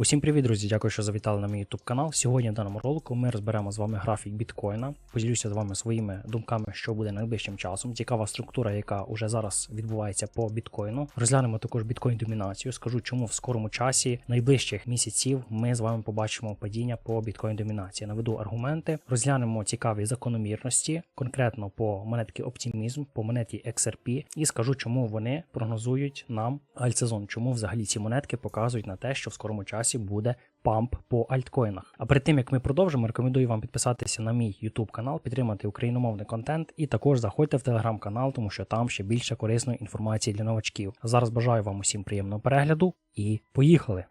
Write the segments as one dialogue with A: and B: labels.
A: Усім привіт, друзі! Дякую, що завітали на мій YouTube канал. Сьогодні в даному ролику ми розберемо з вами графік біткоїна. Поділюся з вами своїми думками, що буде найближчим часом. Цікава структура, яка вже зараз відбувається по біткоїну. Розглянемо також біткоін домінацію. Скажу, чому в скорому часі найближчих місяців ми з вами побачимо падіння по біткоін домінації. Наведу аргументи, розглянемо цікаві закономірності, конкретно по монетки Оптимізм, по монеті XRP, і скажу, чому вони прогнозують нам альтсезон, чому взагалі ці монетки показують на те, що в скорому часі буде памп по альткоїнах. А перед тим як ми продовжимо, рекомендую вам підписатися на мій YouTube канал, підтримати україномовний контент, і також заходьте в телеграм-канал, тому що там ще більше корисної інформації для новачків. Зараз бажаю вам усім приємного перегляду і поїхали!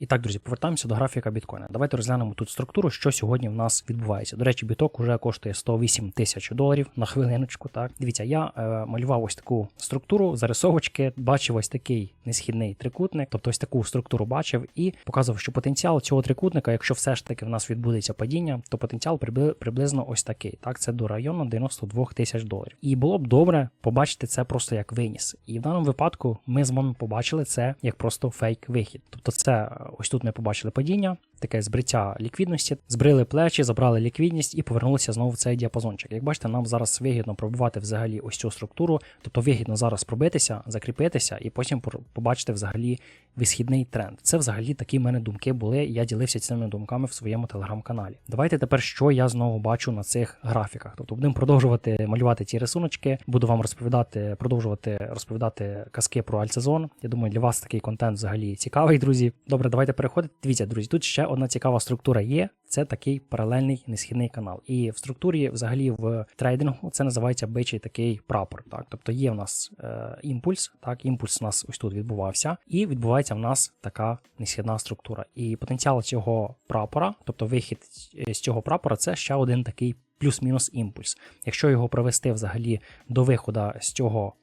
A: І так, друзі, повертаємося до графіка біткоїна. Давайте розглянемо тут структуру, що сьогодні в нас відбувається. До речі, біток уже коштує 108 тисяч доларів на хвилиночку. Так, дивіться, я е, малював ось таку структуру, зарисовочки, бачив ось такий несхідний трикутник, тобто ось таку структуру бачив і показував, що потенціал цього трикутника, якщо все ж таки в нас відбудеться падіння, то потенціал прибли- приблизно ось такий. Так, це до району 92 тисяч доларів. І було б добре побачити це просто як виніс. І в даному випадку ми з вами побачили це як просто фейк-вихід. Тобто, це е, ось тут ми побачили падіння, таке збриття ліквідності, збрили плечі, забрали ліквідність і повернулися знову в цей діапазончик. Як бачите, нам зараз вигідно пробивати взагалі ось цю структуру, тобто вигідно зараз пробитися, закріпитися і потім побачити взагалі висхідний тренд. Це взагалі такі в мене думки були. Я ділився цими думками в своєму телеграм-каналі. Давайте тепер, що я знову бачу на цих графіках. Тобто будемо продовжувати малювати ці рисуночки, буду вам розповідати, продовжувати розповідати казки про альтсезон. Я думаю, для вас такий контент взагалі цікавий, друзі. Добре, давайте переходити. Дивіться, друзі, тут ще одна цікава структура є. Це такий паралельний несхідний канал. І в структурі, взагалі, в трейдингу це називається бичий такий прапор. Так, тобто є в нас е, імпульс. Так, імпульс у нас ось тут відбувався, і відбувається в нас така несхідна структура. І потенціал цього прапора, тобто вихід е, з цього прапора, це ще один такий плюс-мінус імпульс. Якщо його провести взагалі до виходу з цього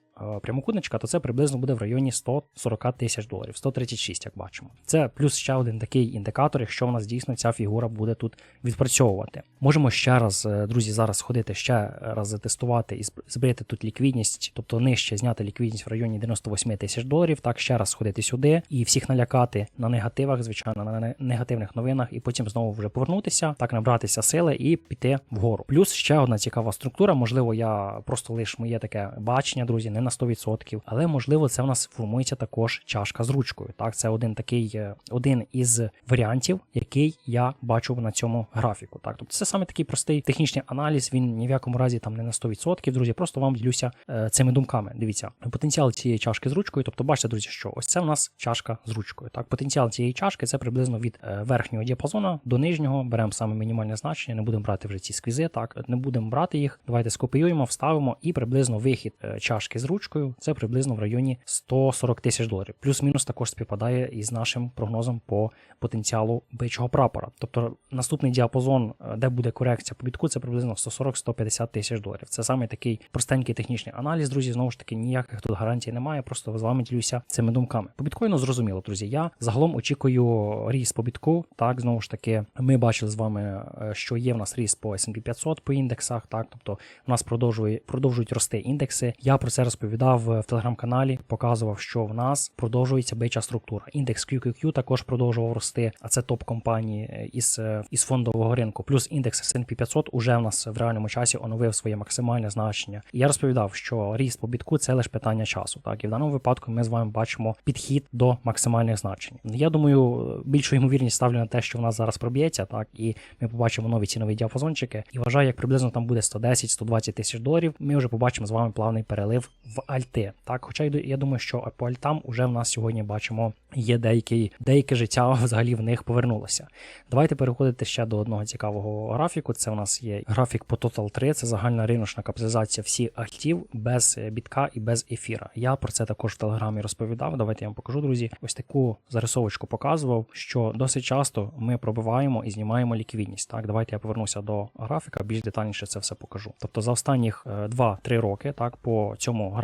A: прямокутничка, то це приблизно буде в районі 140 тисяч доларів, 136, як бачимо. Це плюс ще один такий індикатор, якщо в нас дійсно ця фігура буде тут відпрацьовувати. Можемо ще раз, е, друзі, зараз сходити ще раз затестувати і зб- збити тут ліквідність, тобто нижче зняти ліквідність в районі 98 тисяч доларів. Так, ще раз сходити сюди і всіх налякати на негативах, звичайно, на негативних новинах, і потім знову вже повернутися, так набратися сили і піти вгору. Плюс ще одна цікава структура. Можливо, я просто лише моє таке бачення, друзі, не на 100%, але можливо, це в нас формується також чашка з ручкою. Так, це один такий е, один із варіантів, який я бачу на цьому графіку. Так, тобто це саме такий простий технічний аналіз. Він ні в якому разі там не на 100%, друзі. Просто вам ділюся е, цими думками. Дивіться, потенціал цієї чашки з ручкою. Тобто, бачите, друзі, що ось це в нас чашка з ручкою. Так, потенціал цієї чашки це приблизно від е, верхнього діапазону до нижнього. Беремо саме мінімальне значення, не будемо брати вже ці сквізи. Так, не будемо брати їх. Давайте скопіюємо, вставимо і приблизно вихід чашки з ручкою. Це приблизно в районі 140 тисяч доларів. Плюс-мінус також співпадає із нашим прогнозом по потенціалу бичого прапора. Тобто наступний діапазон, е, де буде корекція по бітку, це приблизно 140-150 тисяч доларів. Це саме такий простенький технічний аналіз, друзі. Знову ж таки, ніяких тут гарантій немає. Просто з вами ділюся цими думками. По біткоїну зрозуміло, друзі. Я загалом очікую ріст по бітку. Так, знову ж таки, ми бачили з вами, е, що є в нас ріст по S&P 500 по індексах. Так, тобто у нас продовжує продовжують рости індекси. Я про це розповідав в телеграм-каналі, показував, що в нас продовжується бича структура. Індекс QQQ також продовжував рости, а це топ компанії е, із, е, із фондового ринку. Плюс індекс S&P 500 уже в нас в реальному часі оновив своє максимальне значення. І я розповідав, що ріст по бітку це лише питання часу. Так і в даному випадку ми з вами бачимо підхід до максимальних значень. Я думаю, більшу ймовірність ставлю на те, що в нас зараз проб'ється, так і ми побачимо нові цінові діапазончики. І вважаю, як приблизно там буде 110-120 тисяч доларів. Ми вже побачимо з вами плавний перелив в альти. Так, хоча я думаю, що по альтам уже в нас сьогодні бачимо є деякий, деяке життя взагалі в них повернулося. Давайте переходити ще до одного цікавого графіку. Це у нас є графік по Total 3, це загальна риночна капіталізація всіх альтів без е, бітка і без ефіра. Я про це також в телеграмі розповідав. Давайте я вам покажу, друзі. Ось таку зарисовочку показував, що досить часто ми пробиваємо і знімаємо ліквідність. Так, давайте я повернуся до графіка, більш детальніше це все покажу. Тобто за останніх е, 2-3 роки, так, по цьому графіку,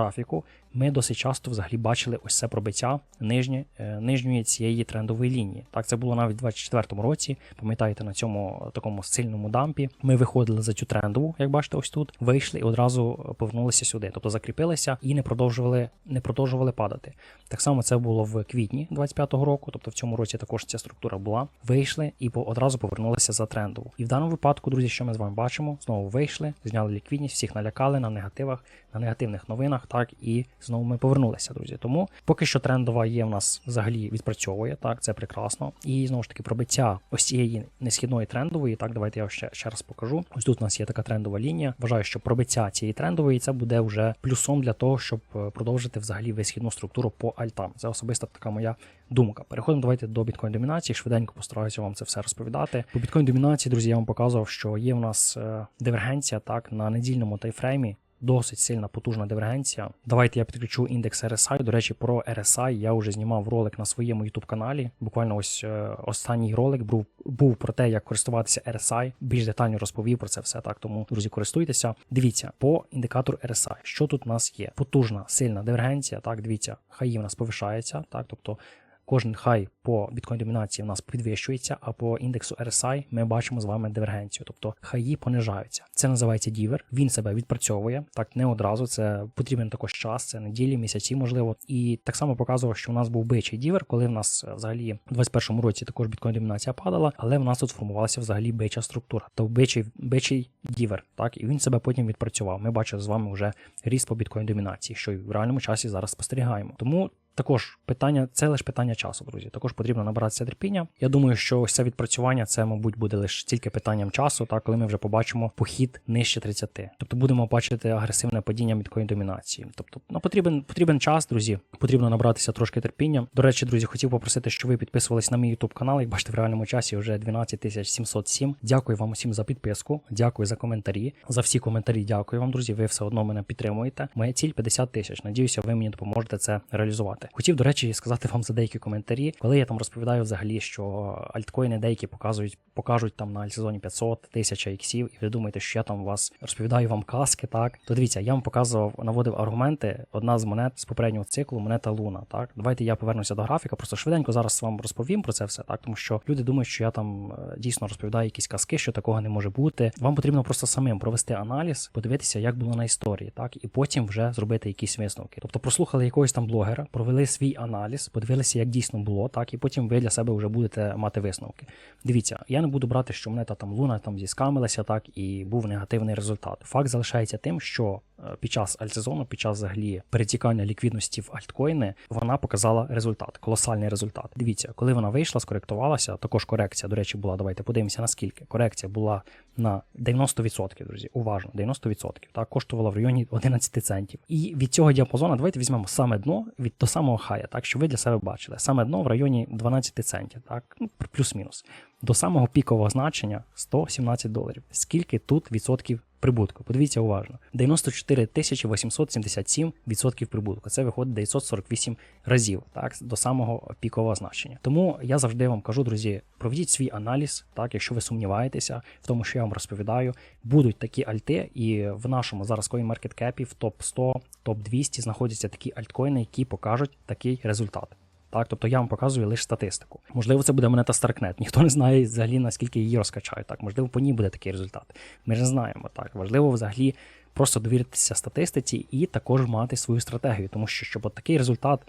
A: ми досить часто взагалі бачили ось це пробиття нижнє, е, нижньої цієї трендової лінії. Так, це було навіть у 2024 році. Пам'ятаєте, на цьому такому сильному дампі ми виходили за цю трендову, як бачите, ось тут вийшли і одразу повернулися сюди, тобто закріпилися і не продовжували, не продовжували падати. Так само це було в квітні 25-го року, тобто в цьому році також ця структура була. Вийшли і по- одразу повернулися за трендову. І в даному випадку, друзі, що ми з вами бачимо, знову вийшли, зняли ліквідність, всіх налякали на негативах, на негативних новинах, так і знову ми повернулися, друзі. Тому поки що трендова є в нас взагалі відпрацьовує, так це прекрасно. І знову ж таки пробиття ось цієї несхідної трендової. Так, давайте я ще, ще раз покажу. Ось тут у нас є така трендова лінія. Вважаю, що пробиття цієї трендової це буде вже плюсом для того, щоб е, продовжити взагалі висхідну структуру по альтам. Це особиста така моя думка. Переходимо давайте до біткоін домінації. Швиденько постараюся вам це все розповідати. По біткоін домінації, друзі, я вам показував, що є в нас е, дивергенція так на недільному тайфреймі. Досить сильна потужна дивергенція. Давайте я підключу індекс RSI. До речі, про RSI я вже знімав ролик на своєму youtube каналі. Буквально ось е, останній ролик був, був про те, як користуватися RSI. Більш детально розповів про це все. Так тому друзі, користуйтеся. Дивіться по індикатору RSI, що тут у нас є. Потужна сильна дивергенція. Так, дивіться, хаї в нас повишається. Так, тобто. Кожен хай по біткоін домінації в нас підвищується, а по індексу RSI ми бачимо з вами дивергенцію, тобто хаї понижаються. Це називається дівер. Він себе відпрацьовує так не одразу. Це потрібен також час, це неділі, місяці, можливо. І так само показував, що у нас був бичий дівер, коли в нас е, взагалі в 21-му році також біткоін домінація падала, але в нас тут сформувалася взагалі бича структура. То бичий, бичий дівер, так і він себе потім відпрацював. Ми бачили з вами вже ріст по біткоін домінації, що в реальному часі зараз спостерігаємо. Тому також питання, це лише питання часу, друзі. Також потрібно набиратися терпіння. Я думаю, що ось це відпрацювання це, мабуть, буде лише тільки питанням часу, так коли ми вже побачимо похід нижче 30. Тобто будемо бачити агресивне падіння біткоін домінації. Тобто ну, потрібен потрібен час, друзі. Потрібно набратися трошки терпіння. До речі, друзі, хотів попросити, щоб ви підписувались на мій YouTube канал. Як бачите, в реальному часі вже 12 707. Дякую вам усім за підписку. Дякую за коментарі. За всі коментарі дякую вам, друзі. Ви все одно мене підтримуєте. Моя ціль 50 тисяч. Надіюся, ви мені допоможете це реалізувати. Хотів, до речі, сказати вам за деякі коментарі, коли я там розповідаю взагалі, що альткоїни деякі показують, покажуть там на альтсезоні 500 тисяч іксів, і ви думаєте, що я там вас розповідаю вам казки, так? То дивіться, я вам показував, наводив аргументи. Одна з монет з попереднього циклу, монета Луна. Так, давайте я повернуся до графіка. Просто швиденько зараз вам розповім про це все, так тому що люди думають, що я там е, дійсно розповідаю якісь казки, що такого не може бути. Вам потрібно просто самим провести аналіз, подивитися, як було на історії, так і потім вже зробити якісь висновки. Тобто прослухали якогось там блогера, провели свій аналіз, подивилися, як дійсно було, так і потім ви для себе вже будете мати висновки. Дивіться, я не буду брати, що монета там луна там зіскамилася, так і був негативний результат. Факт залишається тим, що під час альтсезону, під час взагалі перетікання ліквідності в альткоїни, вона показала результат, колосальний результат. Дивіться, коли вона вийшла, скоректувалася, також корекція, до речі, була. Давайте подивимося наскільки. Корекція була на 90%, друзі. Уважно, 90%. Так, коштувала в районі 11 центів. І від цього діапазону давайте візьмемо саме дно від до самого хая, так що ви для себе бачили. Саме дно в районі 12 центів, так, ну, плюс-мінус. До самого пікового значення 117 доларів. Скільки тут відсотків прибутку? Подивіться уважно. 94 тисячі 877 відсотків прибутку. Це виходить 948 разів, так, до самого пікового значення. Тому я завжди вам кажу, друзі, проведіть свій аналіз, так, якщо ви сумніваєтеся в тому, що я вам розповідаю, будуть такі альти, і в нашому зараз CoinMarketCap в топ 100, топ 200 знаходяться такі альткоїни, які покажуть такий результат. Так, тобто я вам показую лише статистику. Можливо, це буде монета Starknet. Ніхто не знає взагалі наскільки її розкачають. Так, можливо, по ній буде такий результат. Ми ж не знаємо. Так, важливо взагалі просто довіритися статистиці і також мати свою стратегію, тому що щоб от такий результат,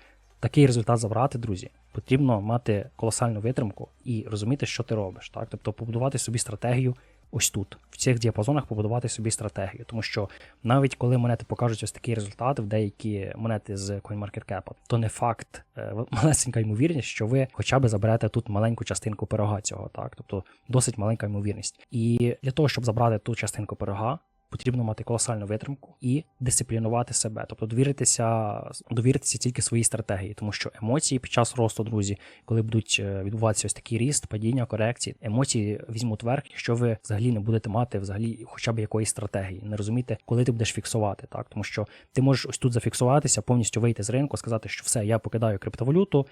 A: такий результат забрати, друзі, потрібно мати колосальну витримку і розуміти, що ти робиш. Так, тобто побудувати собі стратегію. Ось тут, в цих діапазонах, побудувати собі стратегію, тому що навіть коли монети покажуть ось такий результат в деякі монети з CoinMarketCap, то не факт, е, малесенька ймовірність, що ви хоча б заберете тут маленьку частинку пирога цього, так, тобто досить маленька ймовірність. І для того, щоб забрати ту частинку пирога, потрібно мати колосальну витримку і дисциплінувати себе, тобто довіритися, довіритися тільки своїй стратегії, тому що емоції під час росту, друзі, коли будуть е, відбуватися ось такий ріст, падіння, корекції, емоції візьмуть верх, якщо ви взагалі не будете мати взагалі хоча б якоїсь стратегії, не розумієте, коли ти будеш фіксувати, так тому що ти можеш ось тут зафіксуватися, повністю вийти з ринку, сказати, що все, я покидаю криптовалюту.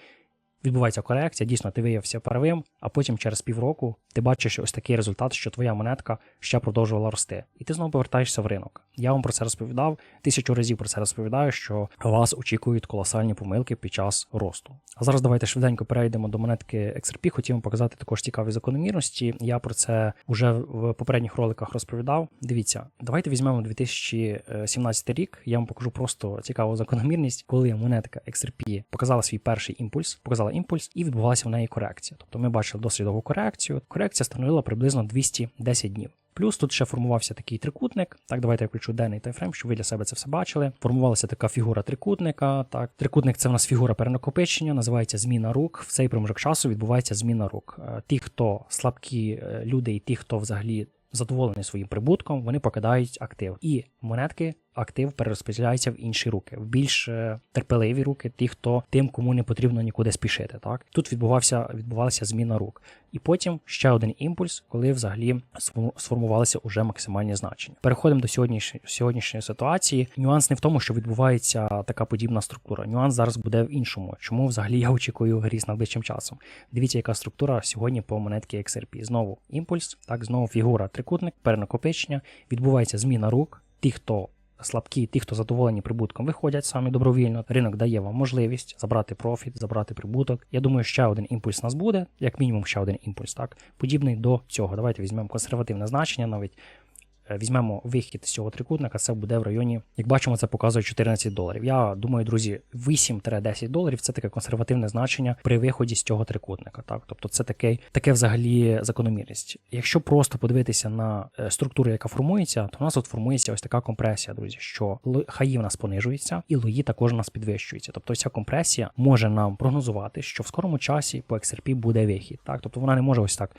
A: Відбувається корекція, дійсно ти виявився первим, а потім через півроку ти бачиш ось такий результат, що твоя монетка ще продовжувала рости. І ти знову повертаєшся в ринок. Я вам про це розповідав, тисячу разів про це розповідаю, що вас очікують колосальні помилки під час росту. А зараз давайте швиденько перейдемо до монетки XRP. Хотів вам показати також цікаві закономірності. Я про це вже в попередніх роликах розповідав. Дивіться, давайте візьмемо 2017 рік. Я вам покажу просто цікаву закономірність, коли монетка XRP показала свій перший імпульс, показала імпульс і відбувалася в неї корекція. Тобто ми бачили досить довгу корекцію. Корекція становила приблизно 210 днів. Плюс тут ще формувався такий трикутник. Так, давайте я включу денний таймфрейм, щоб ви для себе це все бачили. Формувалася така фігура трикутника. Так, трикутник це в нас фігура перенакопичення, називається зміна рук. В цей проміжок часу відбувається зміна рук. Е, ті, хто слабкі е, люди, і ті, хто взагалі задоволений своїм прибутком, вони покидають актив. І монетки актив перерозподіляється в інші руки, в більш е, терпеливі руки, ті, хто тим, кому не потрібно нікуди спішити. Так тут відбувався відбувалася зміна рук, і потім ще один імпульс, коли взагалі сформувалися уже максимальні значення. Переходимо до сьогоднішньої сьогоднішньої ситуації. Нюанс не в тому, що відбувається така подібна структура. Нюанс зараз буде в іншому. Чому взагалі я очікую ріст найближчим часом? Дивіться, яка структура сьогодні по монетки XRP. Знову імпульс, так знову фігура трикутник, перенакопичення. Відбувається зміна рук. Ті, хто слабкі, ті, хто задоволені прибутком, виходять самі добровільно. Ринок дає вам можливість забрати профіт, забрати прибуток. Я думаю, ще один імпульс нас буде, як мінімум, ще один імпульс, так подібний до цього. Давайте візьмемо консервативне значення навіть. Е, візьмемо вихід з цього трикутника, це буде в районі, як бачимо, це показує 14 доларів. Я думаю, друзі, 8-10 доларів це таке консервативне значення при виході з цього трикутника. Так, тобто це таке, таке взагалі закономірність. Якщо просто подивитися на е, структуру, яка формується, то у нас тут формується ось така компресія, друзі, що хаї в нас понижуються, і лої також у нас підвищуються. Тобто ця компресія може нам прогнозувати, що в скорому часі по XRP буде вихід. Так, тобто вона не може ось так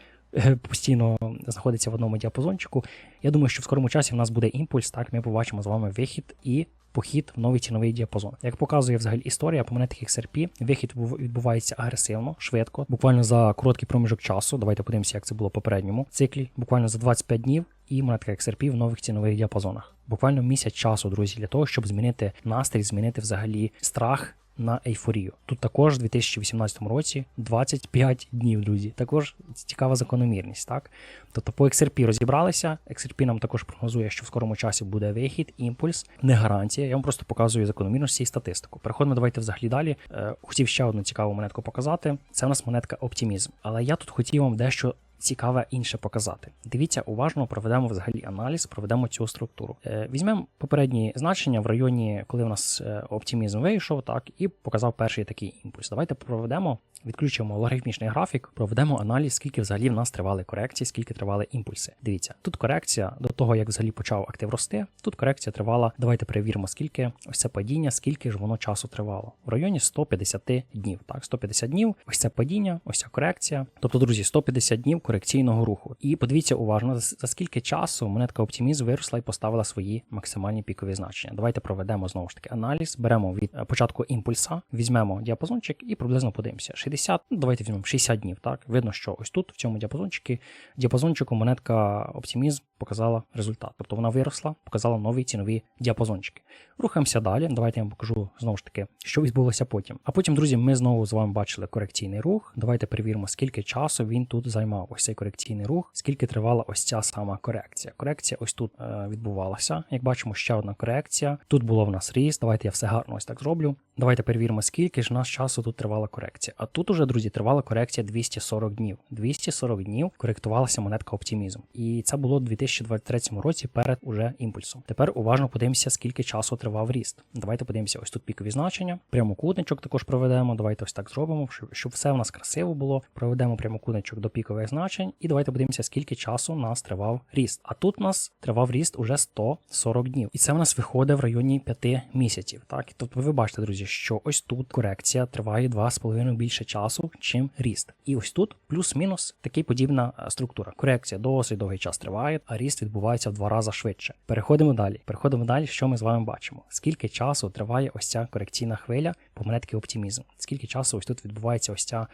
A: постійно знаходиться в одному діапазончику. Я думаю, що в скорому часі в нас буде імпульс, так ми побачимо з вами вихід і похід в новий ціновий діапазон. Як показує взагалі історія, по монетах XRP, вихід відбувається агресивно, швидко, буквально за короткий проміжок часу. Давайте подивимося, як це було в попередньому циклі, буквально за 25 днів. І монетка XRP в нових цінових діапазонах. Буквально місяць часу, друзі, для того, щоб змінити настрій, змінити взагалі страх на ейфорію. Тут також в 2018 році 25 днів, друзі. Також цікава закономірність. так? Тобто по XRP розібралися. XRP нам також прогнозує, що в скорому часі буде вихід, імпульс, не гарантія. Я вам просто показую закономірності і статистику. Переходимо, давайте взагалі далі. Е, хотів ще одну цікаву монетку показати. Це у нас монетка оптимізм. Але я тут хотів вам дещо цікаве інше показати. Дивіться, уважно проведемо взагалі аналіз, проведемо цю структуру. Е, візьмемо попередні значення в районі, коли у нас е, оптимізм вийшов, так, і показав перший такий імпульс. Давайте проведемо Відключимо логарифмічний графік, проведемо аналіз, скільки взагалі в нас тривали корекції, скільки тривали імпульси. Дивіться, тут корекція до того, як взагалі почав актив рости. Тут корекція тривала. Давайте перевіримо, скільки ось це падіння, скільки ж воно часу тривало. В районі 150 днів. Так, 150 днів, ось це падіння, ось ця корекція. Тобто, друзі, 150 днів корекційного руху. І подивіться уважно, за скільки часу монетка оптимізм виросла і поставила свої максимальні пікові значення. Давайте проведемо знову ж таки аналіз. Беремо від е, початку імпульса, візьмемо діапазончик і приблизно подивимося. 60, ну давайте візьмемо 60 днів. Так, видно, що ось тут, в цьому діапазончику, діапазончику монетка оптимізм показала результат. Тобто вона виросла, показала нові цінові діапазончики. Рухаємося далі. Давайте я вам покажу знову ж таки, що відбулося потім. А потім, друзі, ми знову з вами бачили корекційний рух. Давайте перевіримо, скільки часу він тут займав. Ось цей корекційний рух, скільки тривала ось ця сама корекція. Корекція ось тут е, відбувалася. Як бачимо, ще одна корекція. Тут було в нас ріст. Давайте я все гарно ось так зроблю. Давайте перевіримо, скільки ж нас часу тут тривала корекція. А тут уже, друзі, тривала корекція 240 днів. 240 днів коректувалася монетка оптимізм. І це було у 2023 році перед уже імпульсом. Тепер уважно подивимося, скільки часу тривав ріст. Давайте подивимося, ось тут пікові значення. Прямокутничок також проведемо. Давайте ось так зробимо, щоб все у нас красиво було. Проведемо прямокутничок до пікових значень. І давайте подивимося, скільки часу у нас тривав ріст. А тут у нас тривав ріст уже 140 днів. І це у нас виходить в районі 5 місяців. Так, тобто ви бачите, друзі що ось тут корекція триває 2,5 більше часу, чим ріст. І ось тут плюс-мінус така подібна е, структура. Корекція досить довгий час триває, а ріст відбувається в два рази швидше. Переходимо далі. Переходимо далі, що ми з вами бачимо. Скільки часу триває ось ця корекційна хвиля монетки оптимізм? Скільки часу ось тут відбувається ось ця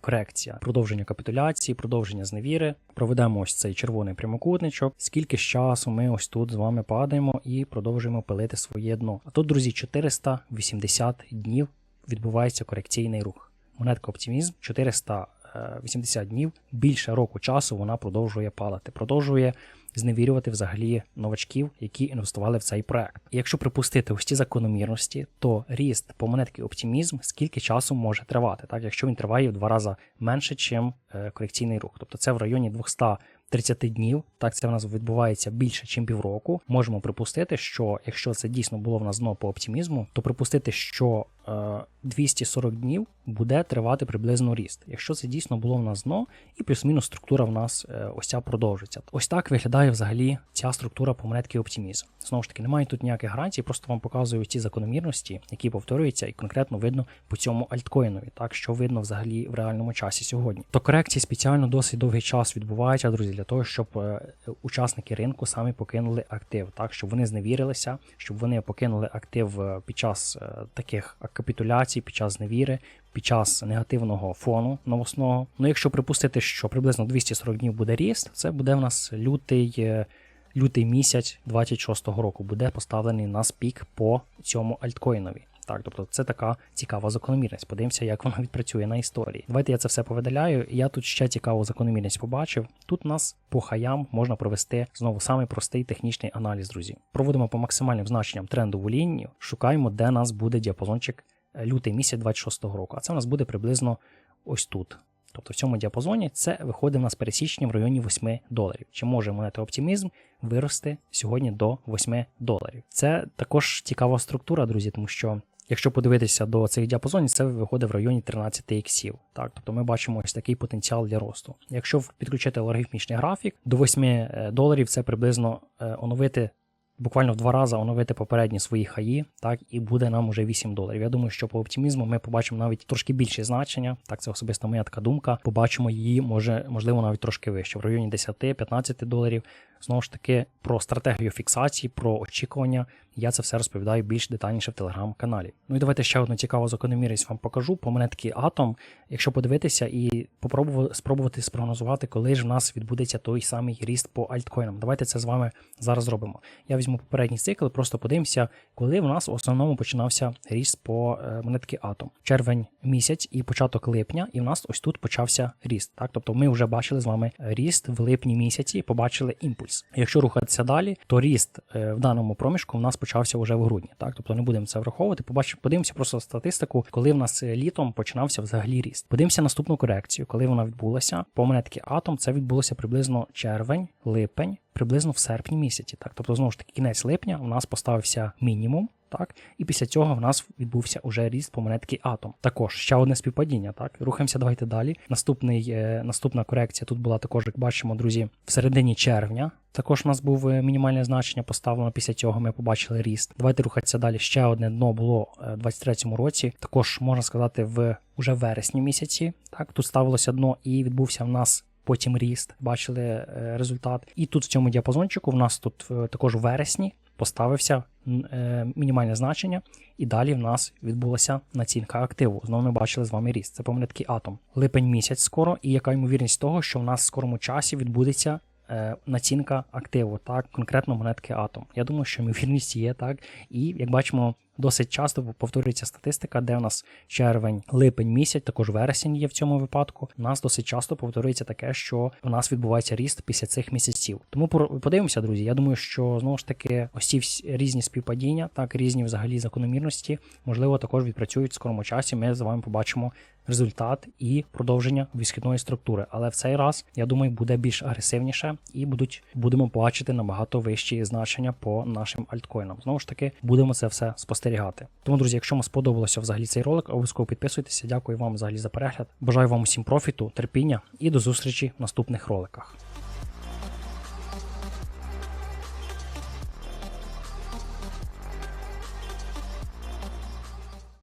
A: корекція, продовження капітуляції, продовження зневіри. Проведемо ось цей червоний прямокутничок. Скільки ж часу ми ось тут з вами падаємо і продовжуємо пилити своє дно. А тут, друзі, 480 днів відбувається корекційний рух. монетка Оптимізм 480 днів, більше року часу вона продовжує падати, продовжує зневірювати взагалі новачків, які інвестували в цей проект. І якщо припустити ці закономірності, то ріст по монетки Оптимізм скільки часу може тривати, так якщо він триває в два рази менше, чим е, корекційний рух, тобто це в районі 200 30 днів, так це в нас відбувається більше, ніж півроку. Можемо припустити, що якщо це дійсно було в нас дно по оптимізму, то припустити, що 240 днів буде тривати приблизно ріст. Якщо це дійсно було в нас дно, і плюс-мінус структура в нас е, ось ця продовжиться. Ось так виглядає взагалі ця структура по монетки оптимізм. Знову ж таки, немає тут ніяких гарантій, просто вам показую ці закономірності, які повторюються, і конкретно видно по цьому альткоїнові, так що видно взагалі в реальному часі сьогодні. То корекції спеціально досить довгий час відбуваються, друзі, для того, щоб е, учасники ринку самі покинули актив, так щоб вони зневірилися, щоб вони покинули актив е, під час е, таких капітуляцій, під час зневіри, під час негативного фону новосного. Ну, якщо припустити, що приблизно 240 днів буде ріст, це буде в нас лютий. е, Лютий місяць 26-го року буде поставлений на пік по цьому альткоїнові. Так, тобто це така цікава закономірність. Подивимося, як вона відпрацює на історії. Давайте я це все повидаляю. Я тут ще цікаву закономірність побачив. Тут у нас по хаям можна провести знову самий простий технічний аналіз, друзі. Проводимо по максимальним значенням трендову лінію, шукаємо, де нас буде діапазончик е, лютий місяць 26-го року. А це у нас буде приблизно ось тут. Тобто в цьому діапазоні це виходить в нас пересічення в районі 8 доларів. Чи може монета оптимізм вирости сьогодні до 8 доларів? Це також цікава структура, друзі, тому що. Якщо подивитися до цих діапазонів, це виходить в районі 13 іксів. Так, тобто ми бачимо ось такий потенціал для росту. Якщо підключити логарифмічний графік, до 8 доларів це приблизно е, оновити буквально в два рази оновити попередні свої хаї, так і буде нам уже 8 доларів. Я думаю, що по оптимізму ми побачимо навіть трошки більше значення. Так, це особиста моя така думка. Побачимо її, може, можливо, навіть трошки вище, в районі 10-15 доларів. Знову ж таки, про стратегію фіксації, про очікування. Я це все розповідаю більш детальніше в телеграм-каналі. Ну і давайте ще одну цікаву закономірність вам покажу. По монетки Атом, якщо подивитися і спробувати спрогнозувати, коли ж в нас відбудеться той самий ріст по альткоїнам. Давайте це з вами зараз зробимо. Я візьму попередній цикл, просто подивимося, коли в нас в основному починався ріст по е, монетки Атом. Червень місяць і початок липня, і в нас ось тут почався ріст. Так, тобто ми вже бачили з вами ріст в липні місяці, побачили імпульс. Якщо рухатися далі, то ріст е, в даному проміжку в нас почався вже в грудні. Так, тобто не будемо це враховувати. Побачимо, подивимося просто статистику, коли в нас е, літом починався взагалі ріст. Подивимося наступну корекцію, коли вона відбулася. По монетки Атом це відбулося приблизно червень, липень, приблизно в серпні місяці. Так, тобто, знову ж таки, кінець липня у нас поставився мінімум. Так, і після цього в нас відбувся уже ріст по монетки Атом. Також ще одне співпадіння. Так, рухаємося, давайте далі. Наступний, е, наступна корекція тут була також, як бачимо, друзі, в середині червня. Також у нас був е, мінімальне значення поставлено. Після цього ми побачили ріст. Давайте рухатися далі. Ще одне дно було е, в 23-му році. Також можна сказати, в уже вересні місяці. Так, тут ставилося дно і відбувся в нас. Потім ріст, бачили е, результат. І тут в цьому діапазончику в нас тут також у вересні поставився мінімальне значення, і далі в нас відбулася націнка активу. Знову ми бачили з вами ріст. Це пам'ятки атом. Липень місяць скоро, і яка ймовірність того, що в нас в скорому часі відбудеться. Націнка активу, так, конкретно монетки Атом. Я думаю, що ймовірність є так. І як бачимо, досить часто повторюється статистика, де у нас червень, липень місяць, також вересень є в цьому випадку. У нас досить часто повторюється таке, що у нас відбувається ріст після цих місяців. Тому подивимося, друзі. Я думаю, що знову ж таки ось ці різні співпадіння, так різні взагалі закономірності, можливо, також відпрацюють в скорому часі. Ми з вами побачимо результат і продовження висхідної структури. Але в цей раз я думаю, буде більш агресивніше і будуть будемо бачити набагато вищі значення по нашим альткоїнам. Знову ж таки, будемо це все спостерігати. Тому, друзі, якщо вам сподобалося взагалі цей ролик, обов'язково підписуйтеся. Дякую вам взагалі за перегляд. Бажаю вам усім профіту, терпіння і до зустрічі в наступних роликах.